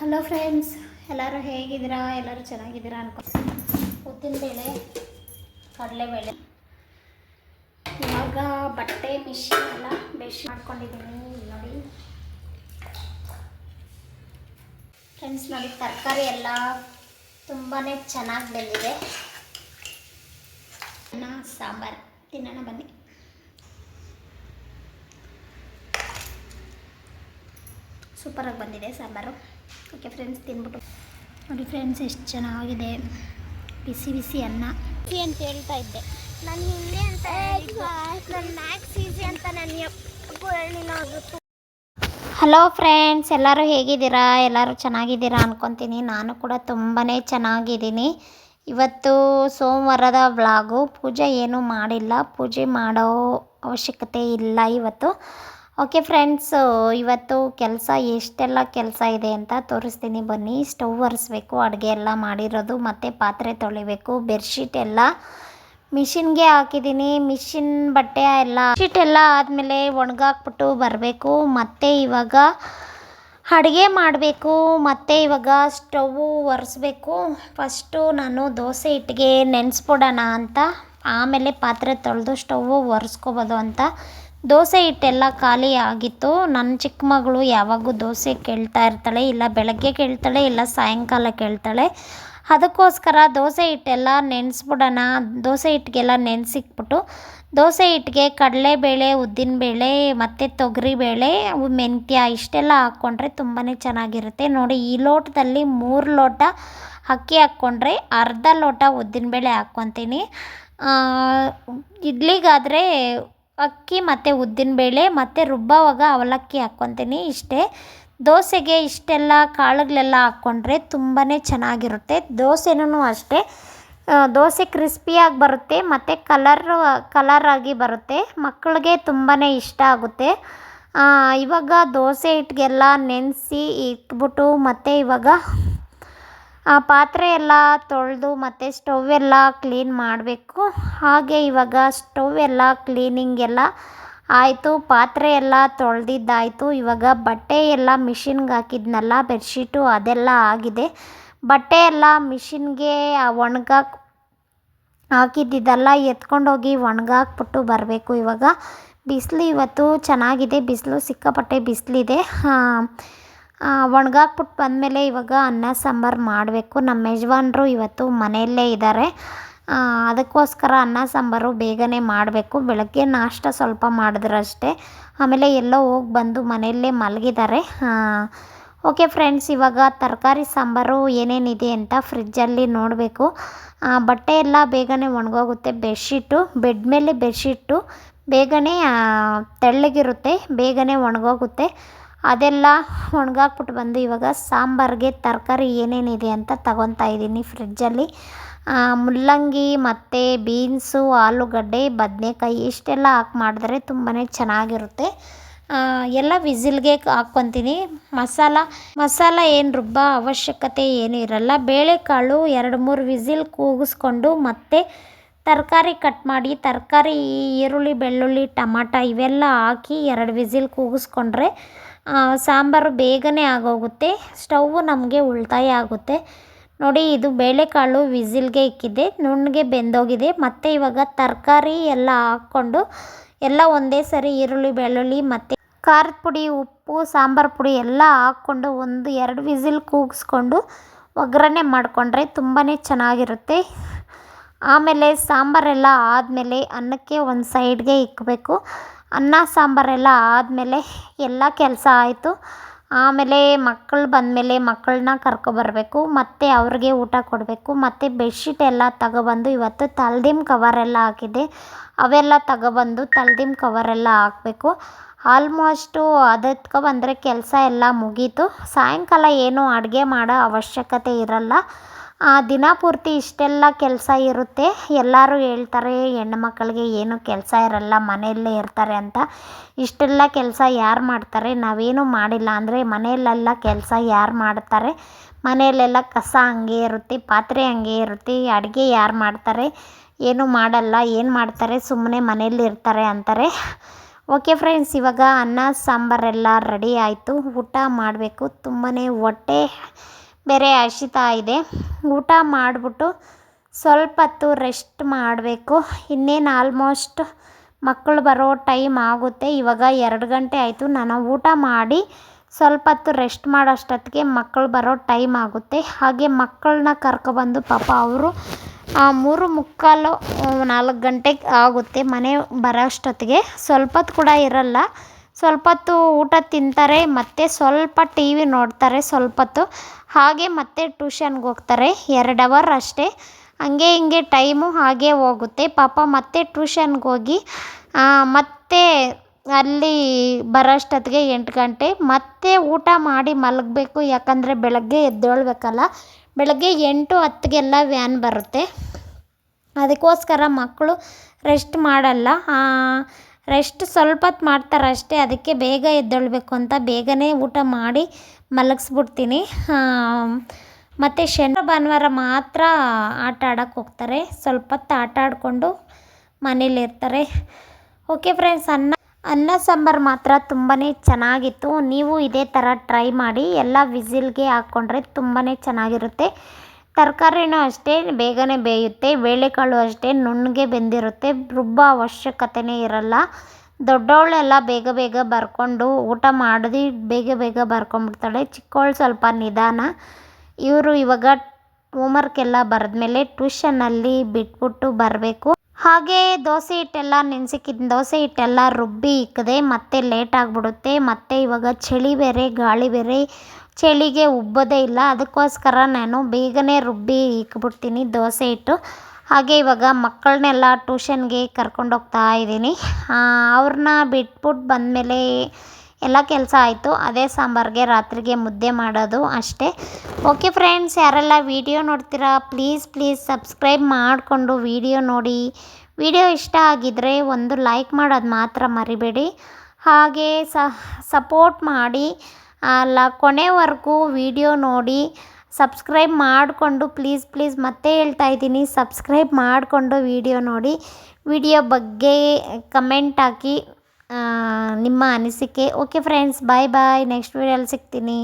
Hello friends ಎಲ್ಲರೂ ಹೇಗಿದ್ದೀರಾ? ಎಲ್ಲರೂ ಚೆನ್ನಾಗಿದ್ದೀರಾ ಅನ್ಕೊ ಉದ್ದಿನಬೇಳೆ ಕಡಲೆಬೇಳೆ ಇವಾಗ ಬಟ್ಟೆ ಮಿಷಿನ್ ಎಲ್ಲ ಬೆಶ್ ಮಾಡ್ಕೊಂಡಿದ್ದೀನಿ. ನೋಡಿ. ಫ್ರೆಂಡ್ಸ್ ನೋಡಿ, ತರಕಾರಿ ಎಲ್ಲ ತುಂಬಾ ಚೆನ್ನಾಗಿ ಬೆಳೆದಿದೆ ಅನ್ನ, ಸಾಂಬಾರು, ತಿನ್ನೋಣ ಬನ್ನಿ. ಸೂಪರಾಗಿ ಬಂದಿದೆ ಸಾಂಬಾರು. ಓಕೆ ಫ್ರೆಂಡ್ಸ್ ತಿನ್ಬಿಟ್ಟು. ನೋಡಿ ಫ್ರೆಂಡ್ಸ್ ಎಷ್ಟು ಚೆನ್ನಾಗಿದೆ. ಬಿಸಿ ಬಿಸಿ ಅನ್ನ. ಬಿಸಿ ಅಂತ ಹೇಳ್ತಾ ಇದ್ದೆ. ನಾನು ಹಿಂದೆ ಅಂತ ನನ್ನ ಮ್ಯಾಕ್ಸ್ ಈಸಿ ಅಂತ ನಾನು ಎಪ್ಪು ಹೇಳಿಲ್ಲ ಹಲೋ ಫ್ರೆಂಡ್ಸ್ ಎಲ್ಲರೂ ಹೇಗಿದ್ದೀರಾ? ಎಲ್ಲರೂ ಚೆನ್ನಾಗಿದ್ದೀರಾ ಅನ್ಕೊತೀನಿ. ನಾನು ಕೂಡ ತುಂಬಾ ಚೆನ್ನಾಗಿದ್ದೀನಿ. ಇವತ್ತು ಸೋಮವಾರದ ವ್ಲಾಗು. ಪೂಜೆ ಏನೂ ಮಾಡಿಲ್ಲ. ಪೂಜೆ ಮಾಡೋ ಅವಶ್ಯಕತೆ ಇಲ್ಲ ಇವತ್ತು. ಓಕೆ ಫ್ರೆಂಡ್ಸ್ ಇವತ್ತು ಕೆಲಸ ಎಷ್ಟೆಲ್ಲ ಕೆಲಸ ಇದೆ ಅಂತ ತೋರಿಸ್ತೀನಿ ಬನ್ನಿ. ಸ್ಟವ್ ಒರೆಸ್ಬೇಕು, ಅಡುಗೆ ಎಲ್ಲ ಮಾಡಿರೋದು, ಮತ್ತು ಪಾತ್ರೆ ತೊಳಿಬೇಕು, ಬೆಡ್ಶೀಟ್ ಎಲ್ಲ ಮಿಷಿನ್ಗೆ ಹಾಕಿದ್ದೀನಿ. ಮಿಷಿನ್ ಬಟ್ಟೆ ಎಲ್ಲ ಶೀಟ್ ಎಲ್ಲ ಆದಮೇಲೆ ಒಣಗಾಕ್ಬಿಟ್ಟು ಬರಬೇಕು. ಮತ್ತು ಇವಾಗ ಅಡುಗೆ ಮಾಡಬೇಕು. ಮತ್ತು ಇವಾಗ ಸ್ಟೌವು ಒರೆಸ್ಬೇಕು. ಫಸ್ಟು ನಾನು ದೋಸೆ ಹಿಟ್ಟಿಗೆ ನೆನೆಸ್ಬಿಡೋಣ ಅಂತ. ಆಮೇಲೆ ಪಾತ್ರೆ ತೊಳೆದು ಸ್ಟವ್ ಒರೆಸ್ಕೋಬೋದು ಅಂತ ದೋಸೆ ಹಿಟ್ಟೆಲ್ಲ ಖಾಲಿ ಆಗಿತ್ತು. ನನ್ನ ಚಿಕ್ಕ ಮಗಳು ಯಾವಾಗೂ ದೋಸೆ ಕೇಳ್ತಾ ಇರ್ತಾಳೆ, ಇಲ್ಲ ಬೆಳಗ್ಗೆ ಕೇಳ್ತಾಳೆ, ಇಲ್ಲ ಸಾಯಂಕಾಲ ಕೇಳ್ತಾಳೆ. ಅದಕ್ಕೋಸ್ಕರ ದೋಸೆ ಹಿಟ್ಟೆಲ್ಲ ನೆನೆಸ್ಬಿಡೋಣ, ದೋಸೆ ಹಿಟ್ಟಿಗೆಲ್ಲ ನೆನೆಸಿಕ್ಬಿಟ್ಟು, ದೋಸೆ ಹಿಟ್ಟಿಗೆ ಕಡಲೆಬೇಳೆ, ಉದ್ದಿನಬೇಳೆ, ಮತ್ತು ತೊಗರಿಬೇಳೆ ಮೆಂತ್ಯ ಇಷ್ಟೆಲ್ಲ ಹಾಕ್ಕೊಂಡ್ರೆ ತುಂಬಾ ಚೆನ್ನಾಗಿರುತ್ತೆ. ನೋಡಿ, ಈ ಲೋಟದಲ್ಲಿ ಮೂರು ಲೋಟ ಅಕ್ಕಿ ಹಾಕ್ಕೊಂಡ್ರೆ ಅರ್ಧ ಲೋಟ ಉದ್ದಿನಬೇಳೆ ಹಾಕ್ಕೊತೀನಿ. ಇಡ್ಲಿಗಾದರೆ ಅಕ್ಕಿ, ಮತ್ತು ಉದ್ದಿನಬೇಳೆ ಮತ್ತು ರುಬ್ಬವಾಗ ಅವಲಕ್ಕಿ ಹಾಕ್ಕೊತೀನಿ. ಇಷ್ಟೇ. ದೋಸೆಗೆ ಇಷ್ಟೆಲ್ಲ ಕಾಳುಗಳೆಲ್ಲ ಹಾಕ್ಕೊಂಡ್ರೆ ತುಂಬಾ ಚೆನ್ನಾಗಿರುತ್ತೆ. ದೋಸೆನೂ ಅಷ್ಟೇ. ದೋಸೆ ಕ್ರಿಸ್ಪಿಯಾಗಿ ಬರುತ್ತೆ, ಮತ್ತು ಕಲರು ಕಲರಾಗಿ ಬರುತ್ತೆ. ಮಕ್ಕಳಿಗೆ ತುಂಬಾ ಇಷ್ಟ ಆಗುತ್ತೆ. ಇವಾಗ ದೋಸೆ ಹಿಟ್ಟಿಗೆಲ್ಲ ನೆನೆಸಿ ಇಟ್ಬಿಟ್ಟು, ಮತ್ತು ಇವಾಗ ಆ ಪಾತ್ರೆ ಎಲ್ಲ ತೊಳೆದು ಮತ್ತು ಸ್ಟವ್ ಎಲ್ಲ ಕ್ಲೀನ್ ಮಾಡಬೇಕು. ಹಾಗೆ ಇವಾಗ ಸ್ಟವ್ ಎಲ್ಲ ಕ್ಲೀನಿಂಗ್ ಎಲ್ಲ ಆಯಿತು. ಪಾತ್ರೆ ಎಲ್ಲ ತೊಳೆದಿದ್ದಾಯಿತು. ಇವಾಗ ಬಟ್ಟೆ ಎಲ್ಲ ಮಿಷಿನ್ಗೆ ಹಾಕಿದ್ನಲ್ಲ ಬೆಡ್ಶೀಟು ಅದೆಲ್ಲ ಆಗಿದೆ. ಬಟ್ಟೆ ಎಲ್ಲ ಮಿಷಿನ್ಗೆ ಒಣಗಾಕ್ ಹಾಕಿದ್ದಿದ್ದೆಲ್ಲ ಎತ್ಕೊಂಡೋಗಿ ಒಣಗಾಕ್ಬಿಟ್ಟು ಬರಬೇಕು ಇವಾಗ. ಬಿಸಿಲು ಇವತ್ತು ಚೆನ್ನಾಗಿದೆ. ಬಿಸಿಲು ಸಿಕ್ಕಾಪಟ್ಟೆ ಬಿಸಿಲಿದೆ. ಒಣಗಾಕ್ಬಿಟ್ಟು ಬಂದಮೇಲೆ ಇವಾಗ ಅನ್ನ ಸಾಂಬಾರು ಮಾಡಬೇಕು. ನಮ್ಮ ಯಜಮಾನ್ರು ಇವತ್ತು ಮನೆಯಲ್ಲೇ ಇದ್ದಾರೆ ಅದಕ್ಕೋಸ್ಕರ ಅನ್ನ ಸಾಂಬಾರು ಬೇಗನೆ ಮಾಡಬೇಕು. ಬೆಳಗ್ಗೆ ನಾಷ್ಟ ಸ್ವಲ್ಪ ಮಾಡಿದ್ರಷ್ಟೇ ಆಮೇಲೆ ಎಲ್ಲೋ ಹೋಗಿ ಬಂದು ಮನೆಯಲ್ಲೇ ಮಲಗಿದ್ದಾರೆ. ಓಕೆ ಫ್ರೆಂಡ್ಸ್, ಇವಾಗ ತರಕಾರಿ ಸಾಂಬಾರು ಏನೇನಿದೆ ಅಂತ ಫ್ರಿಜ್ಜಲ್ಲಿ ನೋಡಬೇಕು. ಬಟ್ಟೆ ಎಲ್ಲ ಬೇಗನೆ ಒಣಗೋಗುತ್ತೆ. ಬೆಡ್ಶೀಟು, ಬೆಡ್ ಮೇಲೆ ಬೆಡ್ಶೀಟು, ಬೇಗನೆ ತೆಳ್ಳಗಿರುತ್ತೆ, ಬೇಗನೆ ಒಣಗೋಗುತ್ತೆ. ಅದೆಲ್ಲ ಒಣಗಾಕ್ಬಿಟ್ಟು ಬಂದು ಇವಾಗ ಸಾಂಬಾರಿಗೆ ತರಕಾರಿ ಏನೇನಿದೆ ಅಂತ ತಗೊತಾ ಇದ್ದೀನಿ ಫ್ರಿಜ್ಜಲ್ಲಿ ಮುಲ್ಲಂಗಿ, ಮತ್ತು ಬೀನ್ಸು, ಆಲೂಗಡ್ಡೆ, ಬದನೆಕಾಯಿ ಇಷ್ಟೆಲ್ಲ ಹಾಕಿ ಮಾಡಿದ್ರೆ ತುಂಬಾ ಚೆನ್ನಾಗಿರುತ್ತೆ. ಎಲ್ಲ ವಿಸಿಲ್ಗೆ ಹಾಕ್ಕೊತೀನಿ. ಮಸಾಲ ಮಸಾಲ ಏನು ರುಬ್ಬೋ ಅವಶ್ಯಕತೆ ಏನೂ ಇರಲ್ಲ. ಬೇಳೆಕಾಳು ಎರಡು ಮೂರು ವಿಸಿಲ್ ಕೂಗಿಸ್ಕೊಂಡು ಮತ್ತು ತರಕಾರಿ ಕಟ್ ಮಾಡಿ, ತರಕಾರಿ, ಈರುಳ್ಳಿ, ಬೆಳ್ಳುಳ್ಳಿ, ಟಮಾಟ ಇವೆಲ್ಲ ಹಾಕಿ ಎರಡು ವಿಸಿಲ್ ಕೂಗಿಸ್ಕೊಂಡ್ರೆ ಸಾಂಬಾರು ಬೇಗನೆ ಆಗೋಗುತ್ತೆ. ಸ್ಟವ್ವು ನಮಗೆ ಉಳಿತಾಯ ಆಗುತ್ತೆ. ನೋಡಿ, ಇದು ಬೇಳೆಕಾಳು ವಿಸಿಲ್ಗೆ ಇಕ್ಕಿದೆ. ನುಣ್ಣಗೆ ಬೆಂದೋಗಿದೆ. ಮತ್ತು ಇವಾಗ ತರಕಾರಿ ಎಲ್ಲ ಹಾಕ್ಕೊಂಡು ಎಲ್ಲ ಒಂದೇ ಸರಿ ಈರುಳ್ಳಿ, ಬೆಳ್ಳುಳ್ಳಿ ಮತ್ತು ಖಾರದ ಪುಡಿ, ಉಪ್ಪು, ಸಾಂಬಾರು ಪುಡಿ ಎಲ್ಲ ಹಾಕ್ಕೊಂಡು ಒಂದು ಎರಡು ವಿಸಿಲ್ ಕೂಗಿಸ್ಕೊಂಡು ಒಗ್ಗರಣೆ ಮಾಡಿಕೊಂಡ್ರೆ ತುಂಬಾ ಚೆನ್ನಾಗಿರುತ್ತೆ. ಆಮೇಲೆ ಸಾಂಬಾರೆಲ್ಲ ಆದಮೇಲೆ ಅನ್ನಕ್ಕೆ ಒಂದು ಸೈಡ್ಗೆ ಇಕ್ಕಬೇಕು ಅನ್ನ ಸಾಂಬಾರೆಲ್ಲ ಆದಮೇಲೆ ಎಲ್ಲ ಕೆಲಸ ಆಯಿತು. ಆಮೇಲೆ ಮಕ್ಕಳು ಬಂದಮೇಲೆ ಮಕ್ಕಳನ್ನ ಕರ್ಕೊಬರಬೇಕು ಮತ್ತು ಅವ್ರಿಗೆ ಊಟ ಕೊಡಬೇಕು, ಮತ್ತು ಬೆಡ್ಶೀಟ್ ಎಲ್ಲ ತಗೊಬಂದು ಇವತ್ತು ತಲ್ದಿಮ್ ಕವರೆಲ್ಲ ಹಾಕಿದ್ದೆ. ಅವೆಲ್ಲ ತಗೊಬಂದು ತಲ್ದಿಮ್ ಕವರೆಲ್ಲ ಹಾಕಬೇಕು. ಆಲ್ಮೋಸ್ಟು ಅದಕ್ಕೆ ಬಂದರೆ ಕೆಲಸ ಎಲ್ಲ ಮುಗೀತು. ಸಾಯಂಕಾಲ ಏನು ಅಡುಗೆ ಮಾಡೋ ಅವಶ್ಯಕತೆ ಇರಲ್ಲ. ದಿನ ಪೂರ್ತಿ ಇಷ್ಟೆಲ್ಲ ಕೆಲಸ ಇರುತ್ತೆ. ಎಲ್ಲರೂ ಹೇಳ್ತಾರೆ, ಹೆಣ್ಣು ಮಕ್ಕಳಿಗೆ ಏನು ಕೆಲಸ ಇರಲ್ಲ, ಮನೆಯಲ್ಲೇ ಇರ್ತಾರೆ ಅಂತ. ಇಷ್ಟೆಲ್ಲ ಕೆಲಸ ಯಾರು ಮಾಡ್ತಾರೆ? ನಾವೇನು ಮಾಡಿಲ್ಲ ಅಂದರೆ ಮನೆಯಲ್ಲೆಲ್ಲ ಕೆಲಸ ಯಾರು ಮಾಡ್ತಾರೆ? ಮನೆಯಲ್ಲೆಲ್ಲ ಕಸ ಹಂಗೆ ಇರುತ್ತೆ, ಪಾತ್ರೆ ಹಂಗೆ ಇರುತ್ತೆ, ಅಡುಗೆ ಯಾರು ಮಾಡ್ತಾರೆ? ಏನು ಮಾಡಲ್ಲ, ಏನು ಮಾಡ್ತಾರೆ? ಸುಮ್ಮನೆ ಮನೆಯಲ್ಲಿ ಇರ್ತಾರೆ ಅಂತಾರೆ. ಓಕೆ ಫ್ರೆಂಡ್ಸ್, ಇವಾಗ ಅನ್ನ, ಸಾಂಬಾರೆಲ್ಲ ರೆಡಿ ಆಯಿತು. ಊಟ ಮಾಡಬೇಕು. ತುಂಬಾ ಹೊಟ್ಟೆ ಬೇರೆ ಹಸಿತಾ ಇದೆ. ಊಟ ಮಾಡಿಬಿಟ್ಟು ಸ್ವಲ್ಪ ಹೊತ್ತು ರೆಸ್ಟ್ ಮಾಡಬೇಕು. ಇನ್ನೇನು ಆಲ್ಮೋಸ್ಟ್ ಮಕ್ಕಳು ಬರೋ ಟೈಮ್ ಆಗುತ್ತೆ. ಇವಾಗ ಎರಡು ಗಂಟೆ ಆಯಿತು. ನಾನು ಊಟ ಮಾಡಿ ಸ್ವಲ್ಪ ಹೊತ್ತು ರೆಸ್ಟ್ ಮಾಡೋಷ್ಟೊತ್ತಿಗೆ ಮಕ್ಕಳು ಬರೋ ಟೈಮ್ ಆಗುತ್ತೆ. ಹಾಗೆ ಮಕ್ಕಳನ್ನ ಕರ್ಕೊಬಂದು ಪಾಪ ಅವರು ಮೂರು ಮುಕ್ಕಾಲು, ನಾಲ್ಕು ಗಂಟೆಗೆ ಆಗುತ್ತೆ ಮನೆ ಬರೋಷ್ಟೊತ್ತಿಗೆ. ಸ್ವಲ್ಪ ಹೊತ್ತು ಕೂಡ ಇರಲ್ಲ. ಸ್ವಲ್ಪ ಹೊತ್ತು ಊಟ ತಿಂತಾರೆ, ಮತ್ತು ಸ್ವಲ್ಪ ಟಿ ವಿ ನೋಡ್ತಾರೆ ಸ್ವಲ್ಪೊತ್ತು. ಹಾಗೆ ಮತ್ತೆ ಟ್ಯೂಷನ್ಗೆ ಹೋಗ್ತಾರೆ, ಎರಡು ಅವರ್ ಅಷ್ಟೇ. ಹಂಗೆ ಹಿಂಗೆ ಟೈಮು ಹಾಗೆ ಹೋಗುತ್ತೆ. ಪಾಪ ಮತ್ತೆ ಟ್ಯೂಷನ್ಗೆ ಹೋಗಿ ಮತ್ತೆ ಅಲ್ಲಿ ಬರೋಷ್ಟೊತ್ತಿಗೆ ಎಂಟು ಗಂಟೆ. ಮತ್ತೆ ಊಟ ಮಾಡಿ ಮಲಗಬೇಕು, ಯಾಕಂದರೆ ಬೆಳಗ್ಗೆ ಎದ್ದೇಳಬೇಕಲ್ಲ. ಬೆಳಗ್ಗೆ ಎಂಟು ಹತ್ತಿಗೆಲ್ಲ ವ್ಯಾನ್ ಬರುತ್ತೆ. ಅದಕ್ಕೋಸ್ಕರ ಮಕ್ಕಳು ರೆಸ್ಟ್ ಮಾಡಲ್ಲ. ರೆಸ್ಟ್ ಸ್ವಲ್ಪ ಹೊತ್ತು ಮಾಡ್ತಾರೆ ಅಷ್ಟೇ, ಅದಕ್ಕೆ ಬೇಗ ಎದ್ದೇಳಬೇಕು ಅಂತ ಬೇಗನೆ ಊಟ ಮಾಡಿ ಮಲಗಿಸ್ಬಿಡ್ತೀನಿ. ಮತ್ತು ಶನಿವಾರ ಭಾನುವಾರ ಮಾತ್ರ ಆಟ ಆಡೋಕ್ಕೆ ಹೋಗ್ತಾರೆ ಸ್ವಲ್ಪ ಹೊತ್ತು ಆಟ ಆಡಿಕೊಂಡು ಮನೇಲಿರ್ತಾರೆ ಓಕೆ ಫ್ರೆಂಡ್ಸ್, ಅನ್ನ ಅನ್ನ ಸಾಂಬಾರು ಮಾತ್ರ ತುಂಬಾ ಚೆನ್ನಾಗಿತ್ತು. ನೀವು ಇದೇ ಥರ ಟ್ರೈ ಮಾಡಿ, ಎಲ್ಲ ವಿಸಿಲ್ಗೆ ಹಾಕ್ಕೊಂಡ್ರೆ ತುಂಬಾ ಚೆನ್ನಾಗಿರುತ್ತೆ. ತರಕಾರಿನೂ ಅಷ್ಟೇ, ಬೇಗನೆ ಬೇಯುತ್ತೆ, ಬೇಳೆಕಾಳು ಅಷ್ಟೇ, ನುಣ್ಣಗೆ ಬೆಂದಿರುತ್ತೆ, ರುಬ್ಬ ಅವಶ್ಯಕತೆಯೇ ಇರಲ್ಲ. ದೊಡ್ಡವಳೆಲ್ಲ ಬೇಗ ಬೇಗ ಬರ್ಕೊಂಡು ಊಟ ಮಾಡಿದು ಬೇಗ ಬೇಗ ಬರ್ಕೊಂಡ್ಬಿಡ್ತಾಳೆ ಚಿಕ್ಕವಳು ಸ್ವಲ್ಪ ನಿಧಾನ. ಇವರು ಇವಾಗ ಹೋಮ್ವರ್ಕ್ ಎಲ್ಲ ಬರೆದ್ಮೇಲೆ ಟ್ಯೂಷನಲ್ಲಿ ಬಿಟ್ಬಿಟ್ಟು ಬರಬೇಕು. ಹಾಗೆ ದೋಸೆ ಹಿಟ್ಟೆಲ್ಲ ನೆನೆಸಿಕ್ಕಿದ್ದ ದೋಸೆ ಹಿಟ್ಟೆಲ್ಲ ರುಬ್ಬಿ ಇಕ್ಕದೆ ಮತ್ತೆ ಲೇಟ್ ಆಗಿಬಿಡುತ್ತೆ. ಮತ್ತು ಇವಾಗ ಚಳಿ ಬೇರೆ, ಗಾಳಿ ಬೇರೆ. ಚಳಿಗೆ ಉಬ್ಬೋದೇ ಇಲ್ಲ. ಅದಕ್ಕೋಸ್ಕರ ನಾನು ಬೇಗನೆ ರುಬ್ಬಿ ಇಕ್ಬಿಡ್ತೀನಿ ದೋಸೆ ಹಿಟ್ಟು. ಹಾಗೆ ಇವಾಗ ಮಕ್ಕಳನ್ನೆಲ್ಲ ಟ್ಯೂಷನ್ಗೆ ಕರ್ಕೊಂಡೋಗ್ತಾ ಇದ್ದೀನಿ. ಅವ್ರನ್ನ ಬಿಟ್ಬಿಟ್ಟು ಬಂದಮೇಲೆ ಎಲ್ಲ ಕೆಲಸ ಆಯಿತು. ಅದೇ ಸಾಂಬಾರಿಗೆ ರಾತ್ರಿಗೆ ಮುದ್ದೆ ಮಾಡೋದು ಅಷ್ಟೇ. ಓಕೆ ಫ್ರೆಂಡ್ಸ್ ಯಾರೆಲ್ಲ ವಿಡಿಯೋ ನೋಡ್ತೀರಾ ಪ್ಲೀಸ್ ಪ್ಲೀಸ್ ಸಬ್ಸ್ಕ್ರೈಬ್ ಮಾಡಿಕೊಂಡು ವೀಡಿಯೋ ನೋಡಿ. ವಿಡಿಯೋ ಇಷ್ಟ ಆಗಿದ್ದರೆ ಒಂದು ಲೈಕ್ ಮಾಡೋದು ಮಾತ್ರ ಮರಿಬೇಡಿ. ಹಾಗೆ ಸಪೋರ್ಟ್ ಮಾಡಿ. ಅಲ್ಲ ಕೊನೆವರೆಗೂ ವಿಡಿಯೋ ನೋಡಿ. ಸಬ್ಸ್ಕ್ರೈಬ್ ಮಾಡಿಕೊಂಡು ಪ್ಲೀಸ್ ಪ್ಲೀಸ್ ಮತ್ತೆ ಹೇಳ್ತಾ ಇದ್ದೀನಿ. ಸಬ್ಸ್ಕ್ರೈಬ್ ಮಾಡಿಕೊಂಡು ವಿಡಿಯೋ ನೋಡಿ. ವಿಡಿಯೋ ಬಗ್ಗೆ ಕಮೆಂಟ್ ಹಾಕಿ. ನಿಮ್ಮ ಅನಿಸಿಕೆ. Okay friends bye bye next ವೀಡಿಯೋಲಿ ಸಿಗ್ತೀನಿ.